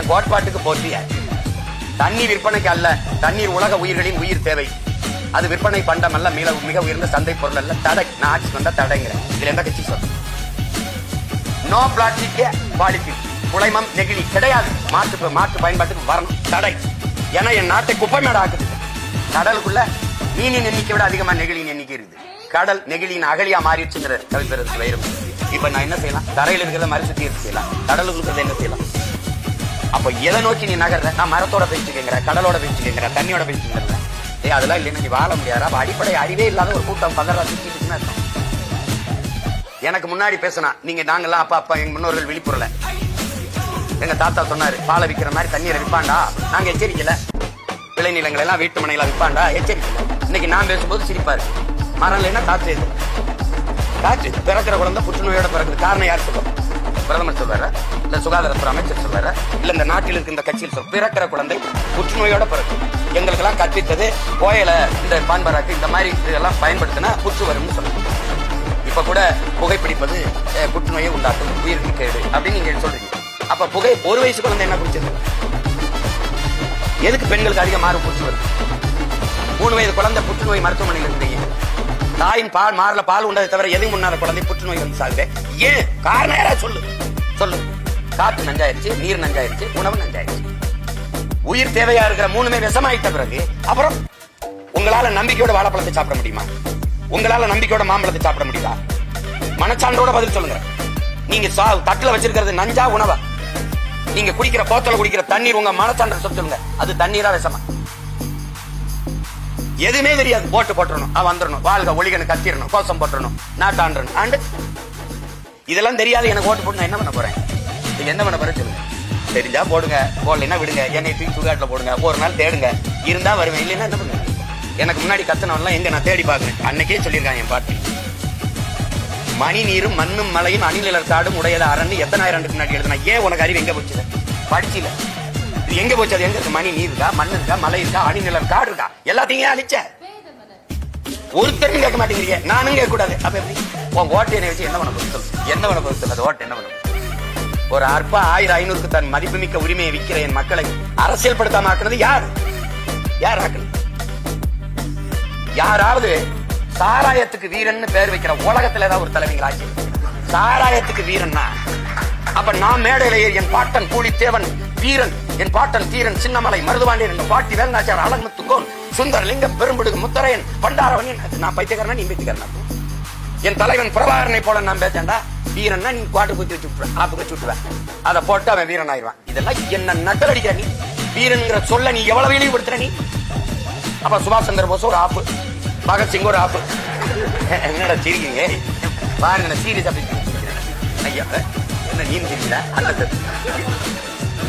என் கோட்பாட்டுக்கு போற்றிய தண்ணீர் விற்பனைக்கு அல்ல தண்ணீர் உலக உயிர்களின் உயிர் தேவை. அது விற்பனை பண்டம் அல்ல மிக மிக உயர்ந்த சந்தை பொருள் அல்ல. தடை நான் ஆட்சி வந்தா தடைங்கிறேன். இதுல எந்த கட்சி சொல்றேன் நோ பிளாஸ்டிக் பாலித்தீன் குலைமம் நெகிழி கிடையாது. மாற்று மாற்று பயன்பாட்டுக்கு வரணும். தடை. ஏன்னா என் நாட்டை குப்பை மேட ஆக்குது கடலுக்குள்ள மீனின் எண்ணிக்கை விட அதிகமா நெகிழியின் எண்ணிக்கை இருக்குது. கடல் நெகிழியின் அகலியா மாறிடுச்சுங்கிற கவிப்பெருக்கு வைரம் இப்ப நான் என்ன செய்யலாம்? தரையில இருக்கிறத மாதிரி சுத்தி செய்யலாம். கடலுக்கு இருக்கிறத என்ன செய்யலாம்? அப்ப எதை நோக்கி நீ நகர்ற? நான் மரத்தோட பேச்சு கடலோட பேச்சு தண்ணியோட பேச்சுக்கிற ஏ அதெல்லாம் இல்லை நீ வாழ முடியாது? அப்ப அடிப்படை அறிவே இல்லாத ஒரு கூட்டம் பதறா சுத்திட்டுச்சுன்னா அர்த்தம். எனக்கு முன்னாடி பேசினா நீங்க நாங்கெல்லாம் அப்பா அப்பா எங்க முன்னோர்கள் விழிப்புறல. எங்க தாத்தா சொன்னாரு பாலை விற்கிற மாதிரி தண்ணீரை விற்பாண்டா? நாங்க எச்சரிக்கல. விளைநிலங்கள் எல்லாம் வீட்டு மனையில விற்பாண்டா? எச்சரிக்கல. இன்னைக்கு நான் பேசும்போது சிரிப்பாரு. மரம் இல்லைன்னா காற்று. காற்று. பிறக்கிற குழந்தை புற்றுநோயோட பிறகுது காரணம் யார் சொல்லுவோம் பிரதமர் சொல்றாரு. இல்ல சுகாதாரத்துறை அமைச்சர் சொல்றாரு. இல்ல இந்த நாட்டில் இருக்க இந்த கட்சியில் பிறக்கிற குழந்தை புற்றுநோயோட பிறகு எங்களுக்கெல்லாம் கற்பித்தது கோயில இந்த பான்பராக்கு இந்த மாதிரி இதெல்லாம் பயன்படுத்தினா புற்று வரும்னு சொல்லுங்க இப்ப கூட புகைப்பிடிப்பது புற்றுநோயை உண்டாக்கும். உயிருக்கு கேடு அப்படின்னு நீங்க சொல்றீங்க. அப்ப புகை ஒரு வயசு குழந்தை என்ன குடிச்சது எதுக்கு பெண்களுக்கு அதிக மாறு புற்று வருது? மூணு வயது குழந்தை புற்றுநோய் மருத்துவமனையில் இருந்தீங்க. தாயின் பால் மாறல பால் உண்டதை தவிர எதையும் உண்ணாத குழந்தை புற்றுநோய் வந்து சாகுது. ஏன்? காரணம் யாராவது சொல்லு. சொல்லு. காத்து நஞ்சாயிருச்சு நீர் நஞ்சாயிருச்சு உணவு நஞ்சாயிருச்சு. உயிர் தேவையா இருக்கிற மூணுமே விஷமாயிட்ட பிறகு அப்புறம் உங்களால நம்பிக்கையோட வாழைப்பழத்தை சாப்பிட முடியுமா? உங்களால நம்பிக்கையோட மாம்பழத்தை சாப்பிட முடியுதா? மனச்சான்றோட பதில் சொல்லுங்க. நீங்க சா- தட்டுல வச்சிருக்கிறது நஞ்சா உணவா? நீங்க குடிக்கிற போத்தல குடிக்கிற தண்ணீர் உங்க மனச்சான்ற சொல்லுங்க. அது தண்ணீரா விஷமா? எதுவுமே தெரியாது. போட்டு போட்டுறணும். அவன் வந்துடணும் வாழ்க ஒளிகனு கத்திரணும் கோசம் போட்டுறணும். நாட்டாண்டணும் ஆண்டு. இதெல்லாம் தெரியாது. எனக்கு ஓட்டு போட்டு நான் என்ன பண்ண போறேன்? நீங்க என்ன பண்ண போறேன் சொல்லுங்க. தெரிஞ்சா போடுங்க. போடலைன்னா விடுங்க. என்னை தூக்கி சுகாட்டில் போடுங்க. ஒரு நாள் தேடுங்க. இருந்தா வருவேன். இல்லைன்னா என்ன பண்ணுங்க எனக்கு முன்னாடி கத்தனவெல்லாம் எங்க நான் தேடி பார்க்கறேன்? அன்னைக்கே சொல்லியிருக்காங்க என் பாட்டி. மணி நீரும் மண்ணும் மலையும் அணிநிலர் காடும் உடையது? அரண்னு எத்தனாயிரம் ஆண்டுக்கு முன்னாடி எழுதுனா? ஏன் உனக்கு அறிவு எங்க போச்சு படிச்சில. எங்க போச்சு? அது எங்க இருக்கு? மணி நீர் இருக்கா மண் இருக்கா? மலை இருக்கா? அணிநிலர் காடு இருக்கா? எல்லாத்தையும் அழிச்ச? ஒருத்தரும் கேட்க மாட்டேங்கிறீங்க நானும் கேட்க கூடாது அப்ப எப்படி? உன் ஓட்டு என்னை வச்சு என்ன பண்ண போகுது என்ன பண்ண போகுது அது ஓட்டு என்ன பண்ண ஒரு அற்ப ஆயிரம் ஐநூறுக்கு தன் மதிப்புமிக்க உரிமையை விற்கிற என் மக்களை அரசியல் படுத்தாம ஆக்குனது யார்? யார் ஆக்குனது? யாராவது சாராயத்துக்கு வீரன் பேர் வைக்கிற உலகத்துல ஏதாவது ஒரு தலைவங்க ஆட்சி சாராயத்துக்கு வீரன்னா அப்ப நான் மேடையில என் பாட்டன் கூலித்தேவன் வீரன் என் பாட்டன் தீரன் சின்னமலை மருதுபாண்டியன் என் பாட்டி வேல்நாச்சார் அழகுமுத்துக்கோன் சுந்தர லிங்கம் பெரும்பிடுகு முத்தரையன் பண்டாரவன் நான் பைத்தியக்காரனா நீ பைத்தியக்காரனா? என் தலைவன் பிரபாகரனை போல நான் பேசேன்டா வீரன்னா நீ பாட்டு குத்தி வச்சு ஆப்புக்கு சுட்டுவேன் அதை போட்டு அவன் வீரன் ஆயிடுவான் இதெல்லாம் என்ன நக்கல் அடிக்கிற நீ? வீரன்கிற சொல்ல நீ எவ்வளவு இழிவுபடுத்துற நீ? அப்ப சுபாஷ் சந்திர போஸ் ஒரு ஆப்பு பகத்சிங் ஒரு ஆப்பு. என்னடா சிரிக்கீங்க பாருங்க சீரியஸ் அப்படி ஐயா என்ன நீ சிரிக்கிற? அந்த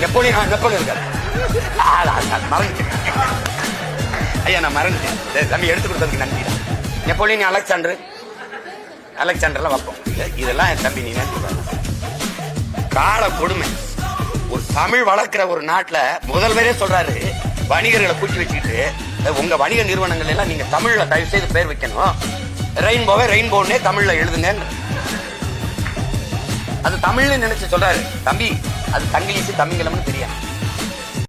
நெப்போலியன் நெப்போலியன் இருக்காரு. ஆளா, மறந்துட்டேன். ஐயா நான் மறந்துட்டேன். தம்பி எடுத்து கொடுத்ததுக்கு நன்றி. Napoleon Alexander. அலெக்சாண்டர்லாம் வைப்போம். இதெல்லாம் என் தம்பி நீ நினைச்சு கால கொடுமை. ஒரு தமிழ் வளர்க்கிற ஒரு நாட்டில் முதல்வரே சொல்றாரு வணிகர்களை கூட்டி வச்சுக்கிட்டு உங்க வணிக நிறுவனங்கள் எல்லாம் நீங்க தமிழ்ல தயவு செய்து பேர் வைக்கணும். ரெயின்போவே ரெயின்போன்னே தமிழ்ல எழுதுங்க அது தமிழ்னு நினைச்சு சொல்றாரு. தம்பி அது தங்கிலீஷ் தமிங்கலம்னு தெரியாது.